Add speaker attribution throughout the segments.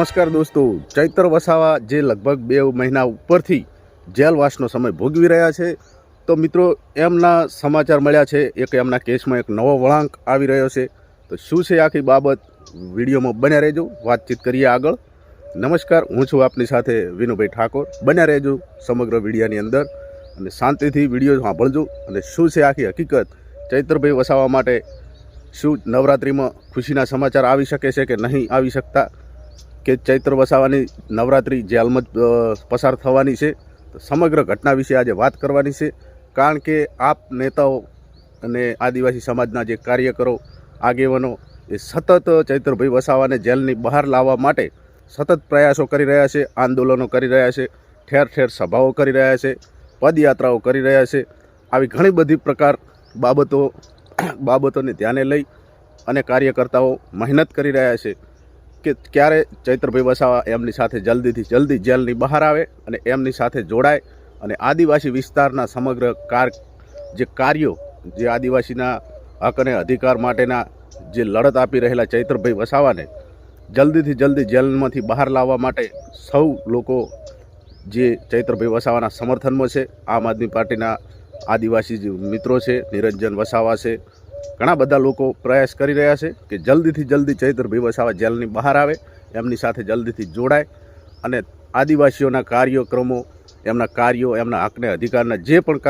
Speaker 1: નમસ્કાર દોસ્તો, ચૈત્ર વસાવા જે લગભગ બે મહિના ઉપરથી જેલવાસનો સમય ભોગવી રહ્યા છે. તો મિત્રો, એમના સમાચાર મળ્યા છે, એક એમના કેસમાં એક નવો વળાંક આવી રહ્યો છે. તો શું છે આખી બાબત? વિડીયોમાં બન્યા રહેજો, વાતચીત કરીએ આગળ. નમસ્કાર, હું છું આપની સાથે વિનુભાઈ ઠાકોર. બન્યા રહેજો સમગ્ર વિડીયાની અંદર અને શાંતિથી વીડિયો સાંભળજો. અને શું છે આખી હકીકત? ચૈત્રભાઈ વસાવા માટે શું નવરાત્રિમાં ખુશીના સમાચાર આવી શકે છે કે નહીં આવી શકતા? કે ચૈત્ર વસાવાની નવરાત્રિ જેલમાં જ પસાર થવાની છે સમગ્ર ઘટના વિશે આજે વાત કરવાની છે. કારણ કે આપ નેતાઓ અને આદિવાસી સમાજના જે કાર્યકરો, આગેવાનો, એ સતત ચૈત્રભાઈ વસાવાને જેલની બહાર લાવવા માટે સતત પ્રયાસો કરી રહ્યા છે, આંદોલનો કરી રહ્યા છે, ઠેર ઠેર સભાઓ કરી રહ્યા છે, પદયાત્રાઓ કરી રહ્યા છે. આવી ઘણી બધી પ્રકાર બાબતો, બાબતોને ધ્યાને લઈ અને કાર્યકર્તાઓ મહેનત કરી રહ્યા છે. કે ક્યારે ચૈત્રભાઈ વસાવા એમની સાથે જલ્દીથી જલ્દી જેલની બહાર આવે અને એમની સાથે જોડાય અને આદિવાસી વિસ્તારના સમગ્ર કાર જે કાર્યો, જે આદિવાસીના હક અને અધિકાર માટેના જે લડત આપી રહેલા ચૈત્રભાઈ વસાવાને જલ્દીથી જલ્દી જેલમાંથી બહાર લાવવા માટે સૌ લોકો જે ચૈત્રભાઈ વસાવાના સમર્થનમાં છે. આમ આદમી પાર્ટીના આદિવાસી જે મિત્રો છે, નિરંજન વસાવા છે ઘણા બધા લોકો પ્રયાસ કરી રહ્યા છે કે જલ્દીથી જલ્દી ચૈત્રભાઈ વસાવા જેલની બહાર આવે, એમની સાથે જલ્દીથી જોડાય અને આદિવાસીઓના કાર્યક્રમો, એમના કાર્યો, એમના હકને અધિકારના જે પણ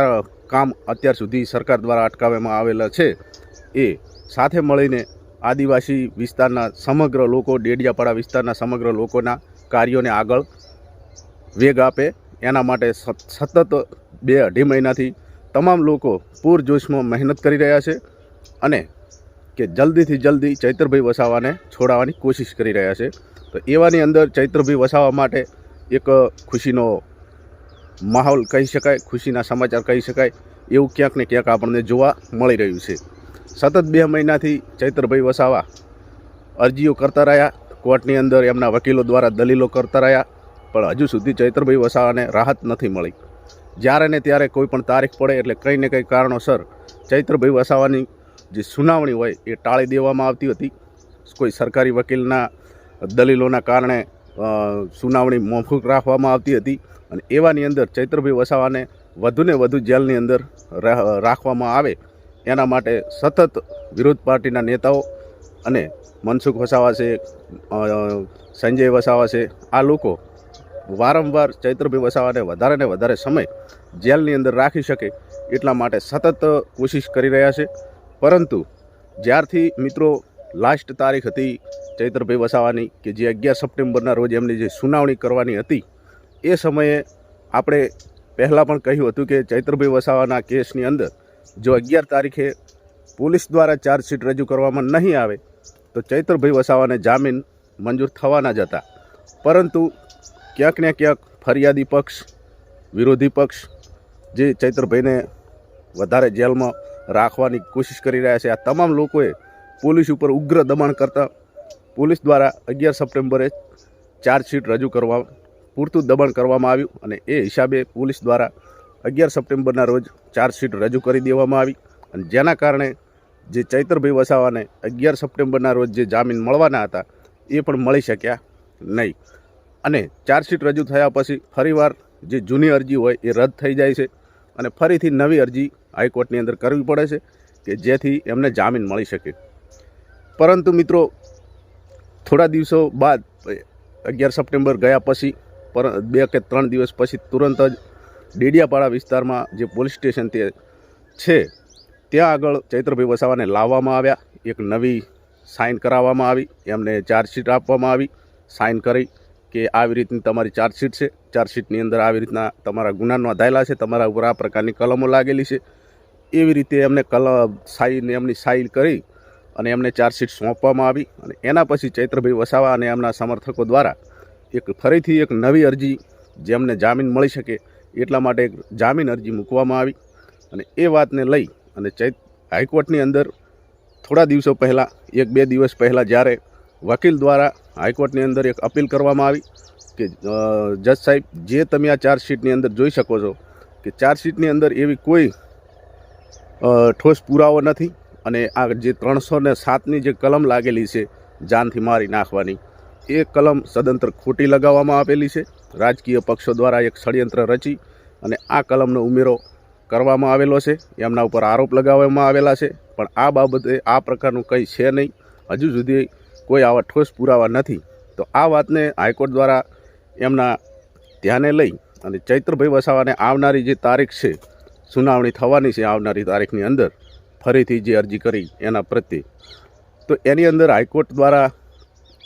Speaker 1: કામ અત્યાર સુધી સરકાર દ્વારા અટકાવવામાં આવેલા છે, એ સાથે મળીને આદિવાસી વિસ્તારના સમગ્ર લોકો, ડેડિયાપાડા વિસ્તારના સમગ્ર લોકોના કાર્યોને આગળ વેગ આપે, એના માટે સતત બે અઢી મહિનાથી તમામ લોકો પૂરજોશમાં મહેનત કરી રહ્યા છે. અને કે જલ્દીથી જલ્દી ચૈત્રભાઈ વસાવાને છોડાવવાની કોશિશ કરી રહ્યા છે. તો એવાની અંદર ચૈત્રભાઈ વસાવા માટે એક ખુશીનો માહોલ કહી શકાય, ખુશીના સમાચાર કહી શકાય, એવું ક્યાંક ને ક્યાંક આપણને જોવા મળી રહ્યું છે. સતત બે મહિનાથી ચૈત્રભાઈ વસાવા અરજીઓ કરતા રહ્યા, કોર્ટની અંદર એમના વકીલો દ્વારા દલીલો કરતા રહ્યા, પણ હજુ સુધી ચૈત્રભાઈ વસાવાને રાહત નથી મળી. જ્યારે ને ત્યારે કોઈ પણ તારીખ પડે એટલે કંઈ ને કંઈ કારણોસર ચૈત્રભાઈ વસાવાની જે સુનાવણી હોય એ ટાળી દેવામાં આવતી હતી. કોઈ સરકારી વકીલના દલીલોના કારણે સુનાવણી મોફૂક રાખવામાં આવતી હતી અને એવાની અંદર ચૈત્રભાઈ વસાવાને વધુને વધુ જેલની અંદર રાખવામાં આવે એના માટે સતત વિરોધ પાર્ટીના નેતાઓ અને મનસુખ વસાવા છે સંજય વસાવા છે, આ લોકો વારંવાર ચૈત્રભાઈ વસાવાને વધારે ને વધારે સમય જેલની અંદર રાખી શકે એટલા માટે સતત કોશિશ કરી રહ્યા છે. પરંતુ જ્યારથી મિત્રો લાસ્ટ તારીખ હતી ચૈત્રભાઈ વસાવાની કે જે અગિયાર સપ્ટેમ્બરના રોજ એમની જે સુનાવણી કરવાની હતી, એ સમયે આપણે પહેલાં પણ કહ્યું હતું કે ચૈત્રભાઈ વસાવાના કેસની અંદર જો અગિયાર તારીખે પોલીસ દ્વારા ચાર્જશીટ રજૂ કરવામાં નહીં આવે, તો ચૈત્રભાઈ વસાવાને જામીન મંજૂર થવાના જ હતા. પરંતુ ક્યાંક ને ક્યાંક ફરિયાદી પક્ષ, વિરોધી પક્ષ જે ચૈત્રભાઈને વધારે જેલમાં રાખવાની કોશિશ કરી રહ્યા છે. આ તમામ લોકોએ પોલીસ ઉપર ઉગ્ર દબાણ કરતા પોલીસ દ્વારા અગિયાર સપ્ટેમ્બરે ચાર્જશીટ રજૂ કરવા, પૂરતું દબાણ કરવામાં આવ્યું અને એ હિસાબે પોલીસ દ્વારા અગિયાર સપ્ટેમ્બરના રોજ ચાર્જશીટ રજૂ કરી દેવામાં આવી અને જેના કારણે જે ચૈતરભાઈ વસાવાને અગિયાર સપ્ટેમ્બરના રોજ જે જામીન મળવાના હતા, એ પણ મળી શક્યા નહીં. અને ચાર્જશીટ રજૂ થયા પછી ફરીવાર જે જૂની અરજી હોય એ રદ થઈ જાય છે અને ફરીથી નવી અરજી હાઈકોર્ટની અંદર કરવી પડે છે કે જેથી એમને જામીન મળી શકે. પરંતુ મિત્રો, થોડા દિવસો બાદ અગિયાર સપ્ટેમ્બર ગયા પછી, પર, બે કે ત્રણ દિવસ પછી તુરંત જ ડેડિયાપાડા વિસ્તારમાં જે પોલીસ સ્ટેશન તે છે, ત્યાં આગળ ચૈત્રભાઈ વસાવાને લાવવામાં આવ્યા. એક નવી સાઇન કરાવવામાં આવી, એમને ચાર્જશીટ આપવામાં આવી સાઇન કરી કે આવી રીતની તમારી ચાર્જશીટ છે. ચાર્જશીટની અંદર આવી રીતના તમારા ગુના નોંધાયેલા છે. તમારા ઉપર આ પ્રકારની કલમો લાગેલી છે. એવી રીતે એમને કલ સાઈન એમની સાઈન કરી અને એમને ચાર્જશીટ સોંપવામાં આવી અને એના પછી ચૈત્રભાઈ વસાવા અને એમના સમર્થકો દ્વારા એક ફરીથી એક નવી અરજી જેમને જામીન મળી શકે એટલા માટે એક જામીન અરજી મૂકવામાં આવી અને એ વાતને લઈ અને ચૈત હાઈકોર્ટની અંદર થોડા દિવસો પહેલાં, એક બે દિવસ પહેલાં જ્યારે વકીલ દ્વારા હાઈકોર્ટની અંદર એક અપીલ કરવામાં આવી કે જજ સાહેબ, જે તમે આ ચાર્જશીટની અંદર જોઈ શકો છો કે ચાર્જશીટની અંદર એવી કોઈ ઠોસ પુરાવો નથી અને આ જે ત્રણસો ને સાતની જે કલમ લાગેલી છે, જાનથી મારી નાખવાની, એ કલમ સદંતર ખોટી લગાવવામાં આપેલી છે. રાજકીય પક્ષો દ્વારા એક ષડયંત્ર રચી અને આ કલમનો ઉમેરો કરવામાં આવેલો છે. એમના ઉપર આરોપ લગાવવામાં આવેલા છે. પણ આ બાબતે આ પ્રકારનું કંઈ છે નહીં. હજુ સુધી કોઈ આવા ઠોસ પુરાવા નથી. તો આ વાતને હાઈકોર્ટ દ્વારા એમના ધ્યાને લઈ અને ચૈત્રભાઈ વસાવાને આવનારી જે તારીખ છે સુનાવણી થવાની છે આવનારી તારીખની અંદર ફરીથી જે અરજી કરી એના પ્રત્યે. તો એની અંદર હાઈકોર્ટ દ્વારા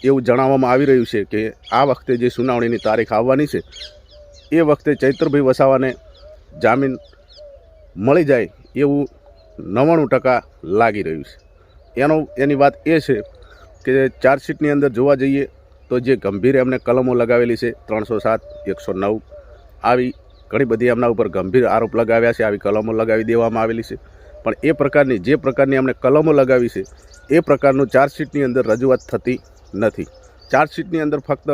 Speaker 1: એવું જણાવવામાં આવી રહ્યું છે કે આ વખતે જે સુનાવણીની તારીખ આવવાની છે, એ વખતે ચૈત્રભાઈ વસાવાને જામીન મળી જાય એવું નવ્વાણું ટકા લાગી રહ્યું છે. એનો, એની વાત એ છે કે ચાર્જશીટની અંદર જોવા જઈએ તો જે ગંભીર એમને કલમો લગાવેલી છે, ત્રણસો સાત, એકસો નવ, આવી ઘણી બધી એમના ઉપર ગંભીર આરોપ લગાવ્યા છે, આવી કલમો લગાવી દેવામાં આવેલી છે. પણ એ પ્રકારની, જે પ્રકારની એમણે કલમો લગાવી છે, એ પ્રકારનું ચાર્જશીટની અંદર રજૂઆત થતી નથી. ચાર્જશીટની અંદર ફક્ત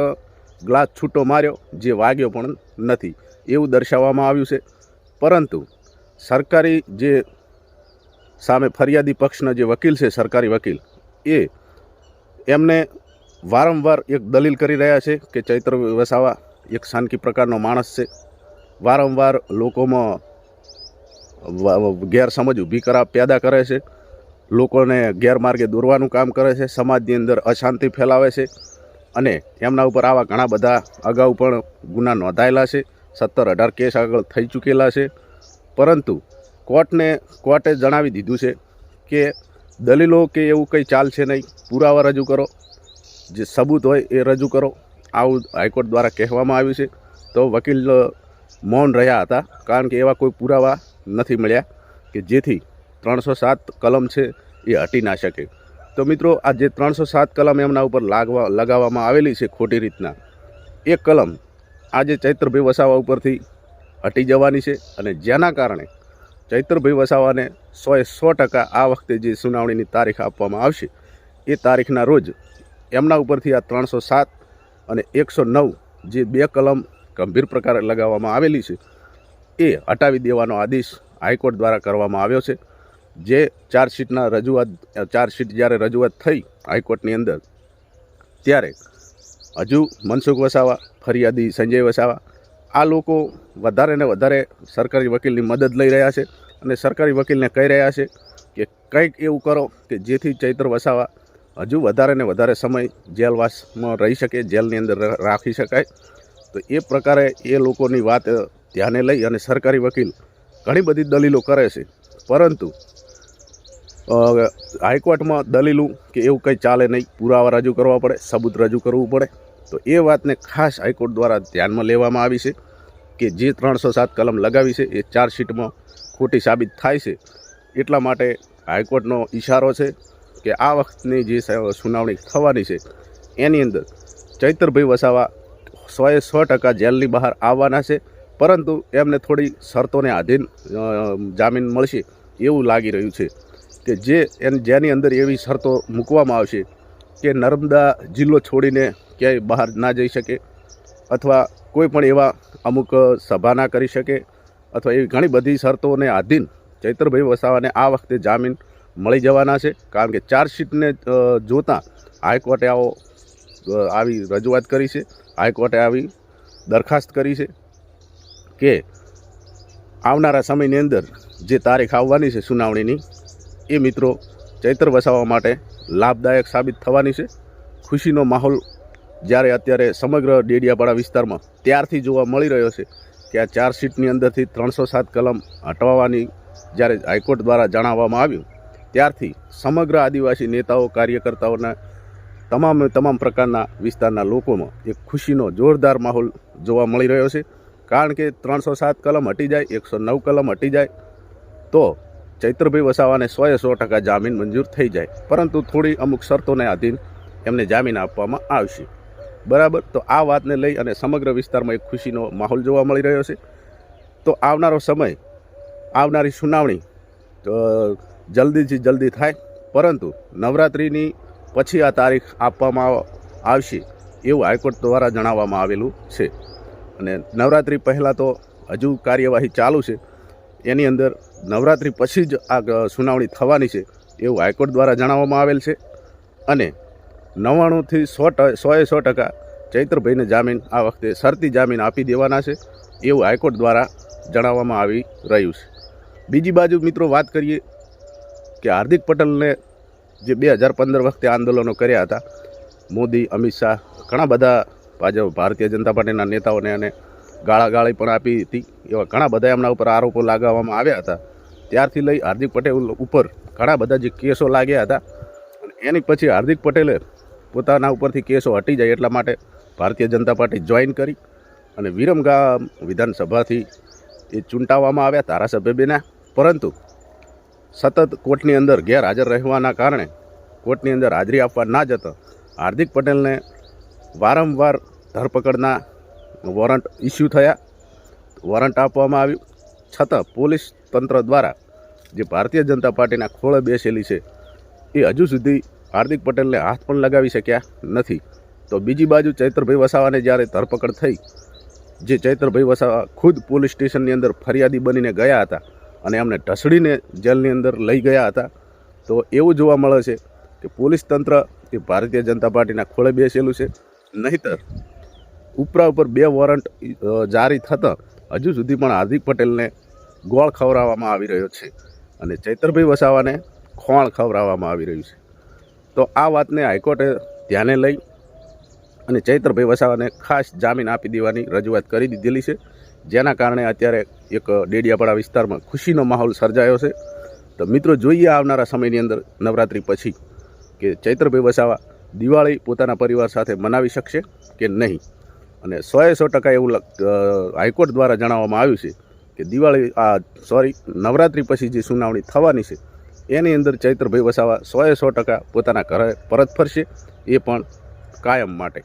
Speaker 1: ગ્લાસ છૂટો માર્યો, જે વાગ્યો પણ નથી. એવું દર્શાવવામાં આવ્યું છે. પરંતુ સરકારી જે સામે ફરિયાદી પક્ષના જે વકીલ છે, સરકારી વકીલ, એ એમને વારંવાર એક દલીલ કરી રહ્યા છે કે ચૈત્ર વસાવા એક શાનકી પ્રકારનો માણસ છે. વારંવાર લોકોમાં ગેરસમજ ઊભી કરા, પેદા કરે છે. લોકોને ગેરમાર્ગે દોરવાનું કામ કરે છે. સમાજની અંદર અશાંતિ ફેલાવે છે. અને એમના ઉપર આવા ઘણા બધા અગાઉ પણ ગુના નોંધાયેલા છે. સત્તર અઢાર કેસ આગળ થઈ ચૂકેલા છે. પરંતુ કોર્ટને, કોર્ટે જણાવી દીધું છે કે દલીલો કે એવું કંઈ ચાલશે નહીં. પુરાવા રજૂ કરો. જે સબૂત હોય એ રજૂ કરો. આવું હાઈકોર્ટ દ્વારા કહેવામાં આવ્યું છે. તો વકીલ મૌન રહ્યા હતા. કારણ કે એવા કોઈ પુરાવા નથી મળ્યા કે જેથી ત્રણસો સાત કલમ છે એ હટી ના શકે. તો મિત્રો, આ જે ત્રણસો સાત કલમ એમના ઉપર લાગવા, લગાવવામાં આવેલી છે ખોટી રીતના, એ કલમ આજે ચૈત્રભાઈ વસાવા ઉપરથી હટી જવાની છે અને જેના કારણે ચૈત્રભાઈ વસાવાને સોએ સો ટકા આ વખતે જે સુનાવણીની તારીખ આપવામાં આવશે, એ તારીખના રોજ એમના ઉપરથી આ ત્રણસો સાત અને એકસો નવ જે બે કલમ ગંભીર પ્રકારે લગાવવામાં આવેલી છે. એ હટાવી દેવાનો આદેશ હાઈકોર્ટ દ્વારા કરવામાં આવ્યો છે. જે ચાર્જશીટના રજૂઆત, ચાર્જશીટ જ્યારે રજૂઆત થઈ હાઈકોર્ટની અંદર, ત્યારે હજુ મનસુખ વસાવા, ફરિયાદી સંજય વસાવા, આ લોકો વધારે ને વધારે સરકારી વકીલની મદદ લઈ રહ્યા છે અને સરકારી વકીલને કહી રહ્યા છે કે કંઈક એવું કરો કે જેથી ચૈત્ર વસાવા હજુ વધારે ને વધારે સમય જેલવાસમાં રહી શકે, જેલની અંદર રાખી શકાય. તો એ પ્રકારે એ લોકોની વાત ધ્યાને લઈ અને સરકારી વકીલ ઘણી બધી દલીલો કરે છે. પરંતુ હાઈકોર્ટમાં દલીલું કે એવું કંઈ ચાલે નહીં, પુરાવા રજૂ કરવા પડે, સબૂત રજૂ કરવું પડે, તો એ વાતને ખાસ હાઈકોર્ટ દ્વારા ધ્યાનમાં લેવામાં આવી છે કે જે ત્રણસો સાત કલમ લગાવી છે, એ ચાર્જશીટમાં ખોટી સાબિત થાય છે. એટલા માટે હાઈકોર્ટનો ઇશારો છે કે આ વખતની જે સુનાવણી થવાની છે, એની અંદર ચૈતરભાઈ વસાવા સોએ સો ટકા જેલની બહાર આવવાના છે, પરંતુ એમને થોડી શરતોને આધીન જામીન મળશે એવું લાગી રહ્યું છે કે જે જેની અંદર એવી શરતો મૂકવામાં આવશે કે નર્મદા જિલ્લો છોડીને ક્યાંય બહાર ના જઈ શકે અથવા કોઈ પણ એવા અમુક સભા ના કરી શકે અથવા એવી ઘણી બધી શરતોને આધીન ચૈતરભાઈ વસાવાને આ વખતે જામીન મળી જવાના છે, કારણ કે ચાર્જશીટને જોતાં હાઈકોર્ટે આવો આવી રજૂઆત કરી છે. હાઈકોર્ટે આવી દરખાસ્ત કરી છે કે આવનારા સમયની અંદર જે તારીખ આવવાની છે સુનાવણીની, એ મિત્રો ચૈત્ર વસાવવા માટે લાભદાયક સાબિત થવાની છે. ખુશીનો માહોલ જ્યારે અત્યારે સમગ્ર ડેડિયાપાડા વિસ્તારમાં ત્યારથી જોવા મળી રહ્યો છે કે આ ચાર્જશીટની અંદરથી ત્રણસો સાત કલમ હટવાની જ્યારે હાઈકોર્ટ દ્વારા જણાવવામાં આવ્યું, ત્યારથી સમગ્ર આદિવાસી નેતાઓ, કાર્યકર્તાઓના તમામ તમામ પ્રકારના વિસ્તારના લોકોમાં એક ખુશીનો જોરદાર માહોલ જોવા મળી રહ્યો છે. કારણ કે ત્રણસો સાત કલમ હટી જાય, એકસો નવ કલમ હટી જાય, તો ચૈત્રભાઈ વસાવાને સોએ સો ટકા જામીન મંજૂર થઈ જાય. પરંતુ થોડી અમુક શરતોને આધીન એમને જામીન આપવામાં આવશે. બરાબર? તો આ વાતને લઈ અને સમગ્ર વિસ્તારમાં એક ખુશીનો માહોલ જોવા મળી રહ્યો છે. તો આવનારો સમય, આવનારી સુનાવણી જલ્દીથી જલ્દી થાય. પરંતુ નવરાત્રિની પછી આ તારીખ આપવામાં આવશે એવું હાઈકોર્ટ દ્વારા જણાવવામાં આવેલું છે. અને નવરાત્રિ પહેલાં તો હજુ કાર્યવાહી ચાલુ છે. એની અંદર નવરાત્રિ પછી જ આ સુનાવણી થવાની છે એવું હાઈકોર્ટ દ્વારા જણાવવામાં આવેલ છે. અને નવ્વાણુંથી સો ટ સોએ સો ટકા ચૈત્રભાઈને જામીન આ વખતે શરતી જામીન આપી દેવાના છે એવું હાઈકોર્ટ દ્વારા જણાવવામાં આવી રહ્યું છે. બીજી બાજુ મિત્રો વાત કરીએ કે હાર્દિક પટેલને જે બે હજાર પંદર વખતે આંદોલનો કર્યા હતા, મોદી, અમિત શાહ, ઘણા બધા ભાજપ, ભારતીય જનતા પાર્ટીના નેતાઓને અને ગાળાગાળી પણ આપી હતી. એવા ઘણા બધા એમના ઉપર આરોપો લગાવવામાં આવ્યા હતા. ત્યારથી લઈ હાર્દિક પટેલ ઉપર ઘણા બધા જે કેસો લાગ્યા હતા. અને એની પછી હાર્દિક પટેલે પોતાના ઉપરથી કેસો હટી જાય એટલા માટે ભારતીય જનતા પાર્ટી જોઈન કરી અને વિરમગામ વિધાનસભાથી એ ચૂંટાવવામાં આવ્યા ધારાસભ્ય બેના પરંતુ સતત કોર્ટની અંદર ગેરહાજર રહેવાના કારણે કોર્ટની અંદર હાજરી આપવા ના જતા હાર્દિક પટેલને વારંવાર ધરપકડના વોરંટ ઇસ્યુ થયા, વોરંટ આપવામાં આવ્યું. છતાં પોલીસ તંત્ર દ્વારા જે ભારતીય જનતા પાર્ટીના ખોળે બેસેલી છે, એ હજુ સુધી હાર્દિક પટેલને હાથ પણ લગાવી શક્યા નથી. તો બીજી બાજુ ચૈત્રભાઈ વસાવાને જ્યારે ધરપકડ થઈ, જે ચૈત્રભાઈ વસાવા ખુદ પોલીસ સ્ટેશનની અંદર ફરિયાદી બનીને ગયા હતા અને એમને ઢસડીને જેલની અંદર લઈ ગયા હતા. તો એવું જોવા મળે છે કે પોલીસ તંત્ર એ ભારતીય જનતા પાર્ટીના ખોળે બેસેલું છે. નહીતર ઉપરા ઉપર બે વોરંટ જારી થતાં હજુ સુધી પણ હાર્દિક પટેલને ગોળ ખવડાવવામાં આવી રહ્યો છે અને ચૈતરભાઈ વસાવાને ખોણ ખવડાવવામાં આવી રહ્યું છે. તો આ વાતને હાઈકોર્ટે ધ્યાને લઈ અને ચૈત્રભાઈ વસાવાને ખાસ જામીન આપી દેવાની રજૂઆત કરી દીધેલી છે. જેના કારણે અત્યારે એક ડેડિયાપાડા વિસ્તારમાં ખુશીનો માહોલ સર્જાયો છે. તો મિત્રો, જોઈએ આવનારા સમયની અંદર નવરાત્રિ પછી કે ચૈત્રભાઈ વસાવા દિવાળી પોતાના પરિવાર સાથે મનાવી શકશે કે નહીં? અને સોએ સો ટકા એવું હાઈકોર્ટ દ્વારા જણાવવામાં આવ્યું છે કે દિવાળી, આ, સોરી, નવરાત્રિ પછી જે સુનાવણી થવાની છે, એની અંદર ચૈત્રભાઈ વસાવા સોએ સો ટકા પોતાના ઘરે પરત ફરશે એ પણ કાયમ માટે.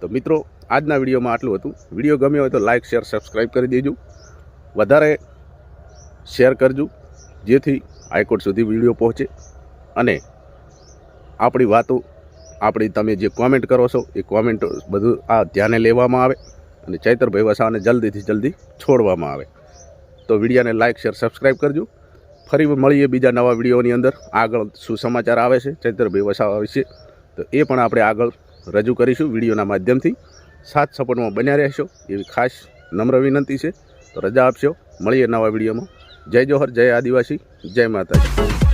Speaker 1: તો મિત્રો આજના વિડીયોમાં આટલું હતું. વીડિયો ગમ્યો હોય તો લાઇક શેર સબસ્ક્રાઈબ કરી દેજો. વધારે શેર કરજો, જેથી હાઈકોર્ટ સુધી વીડિયો પહોંચે. અને આપણી વાતો, આપણી તમે જે કોમેન્ટ કરો છો, એ કોમેન્ટ બધું આ ધ્યાને લેવામાં આવે અને ચૈતરભાઈ વસાવાને જલ્દીથી જલ્દી છોડવામાં આવે. તો વિડીયાને લાઇક શેર સબસ્ક્રાઈબ કરજો. ફરી મળીએ બીજા નવા વિડીયોની અંદર. આગળ શું સમાચાર આવે છે ચૈતરભાઈ વસાવા વિશે, તો એ પણ આપણે આગળ રજૂ કરીશું વિડીયોના માધ્યમથી. સાથ સપોર્ટમાં બન્યા રહેશો એવી ખાસ નમ્ર વિનંતી છે. તો રજા આપશો. મળીએ નવા વિડીયોમાં. જય જોહર, જય આદિવાસી, જય માતાજી.